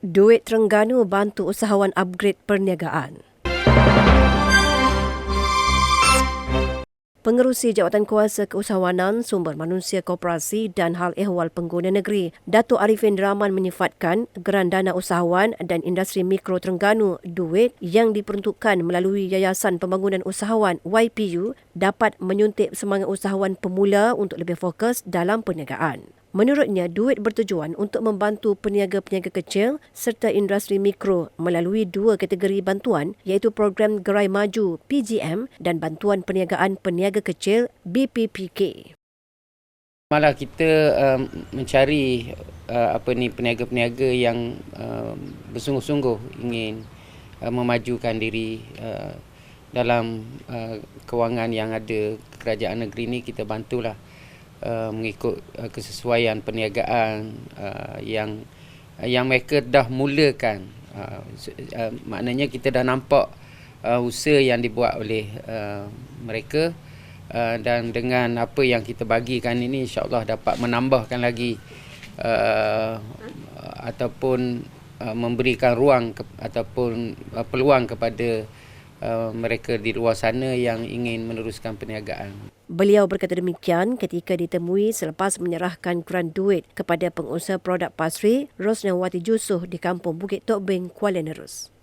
Duit Terengganu bantu usahawan upgrade perniagaan. Pengerusi Jawatan Kuasa Keusahawanan Sumber Manusia Koperasi dan Hal Ehwal Pengguna Negeri, Datuk Arifin Rahman menyifatkan geran dana usahawan dan industri mikro Terengganu duit yang diperuntukkan melalui Yayasan Pembangunan Usahawan YPU dapat menyuntik semangat usahawan pemula untuk lebih fokus dalam perniagaan. Menurutnya, duit bertujuan untuk membantu peniaga-peniaga kecil serta industri mikro melalui dua kategori bantuan iaitu program Gerai Maju PGM dan bantuan perniagaan peniaga kecil BPPK. Malah kita um, mencari uh, apa ni peniaga-peniaga yang uh, bersungguh-sungguh ingin uh, memajukan diri uh, dalam uh, kewangan yang ada kerajaan negeri ni kita bantulah uh, mengikut uh, kesesuaian perniagaan uh, yang uh, yang mereka dah mulakan uh, uh, maknanya kita dah nampak uh, usaha yang dibuat oleh uh, mereka uh, dan dengan apa yang kita bagikan ini insyaallah dapat menambahkan lagi uh, ataupun uh, memberikan ruang ke, ataupun uh, peluang kepada uh, mereka di luar sana yang ingin meneruskan perniagaan. Beliau berkata demikian ketika ditemui selepas menyerahkan keran duit kepada pengusaha produk pasri Rosnawati Jusuh di kampung Bukit Tokbeng, Kuala Nerus.